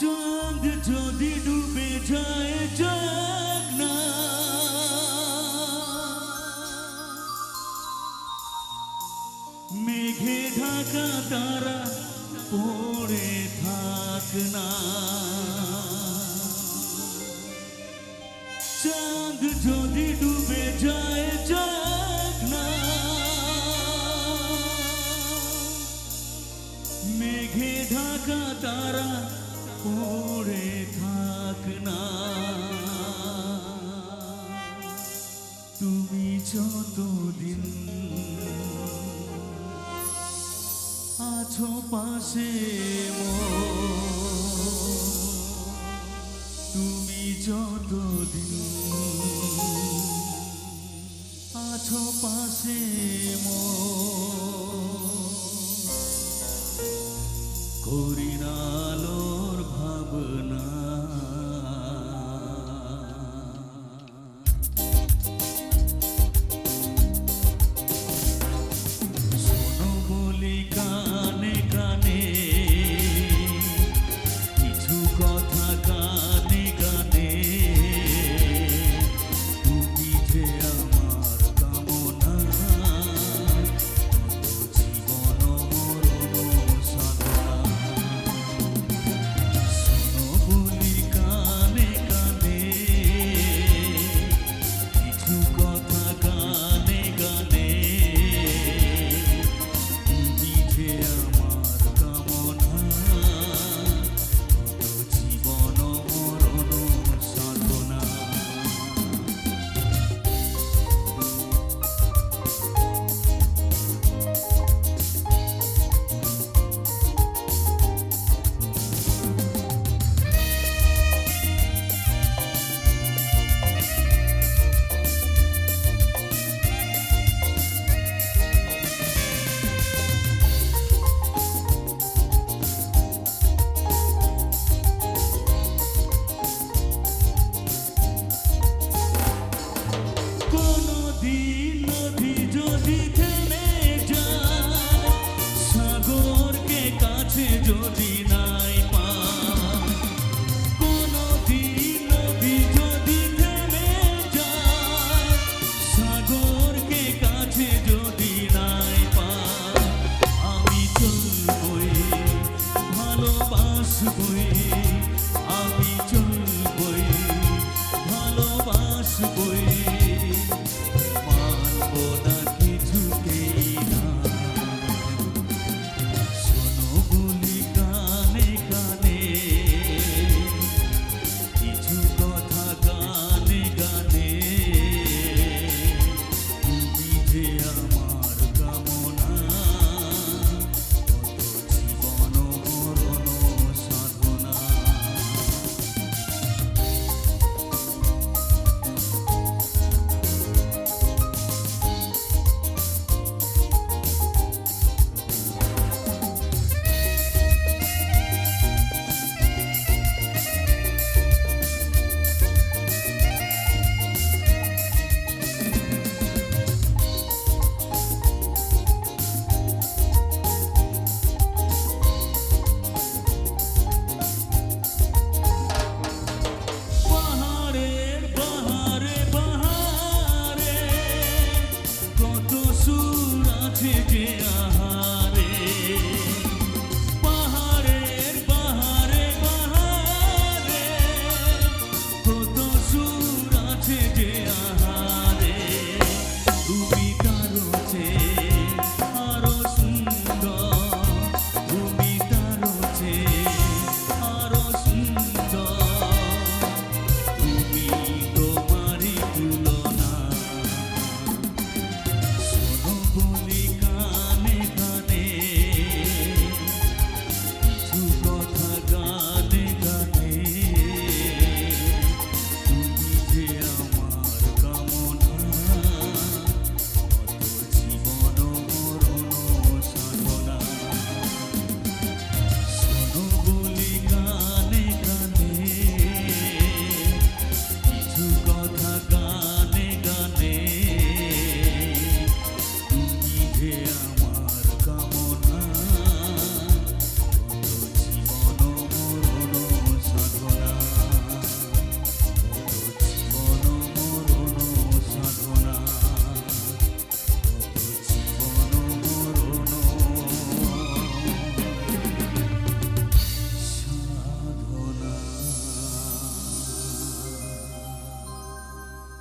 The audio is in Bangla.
চাঁদ যদি ডুবে যায় যাক না। মেঘে ঢাকা তারা পড়ে থাক না। চাঁদ যদি আছো পাশে তুমি যতদিন আছো পাশে করি to believe.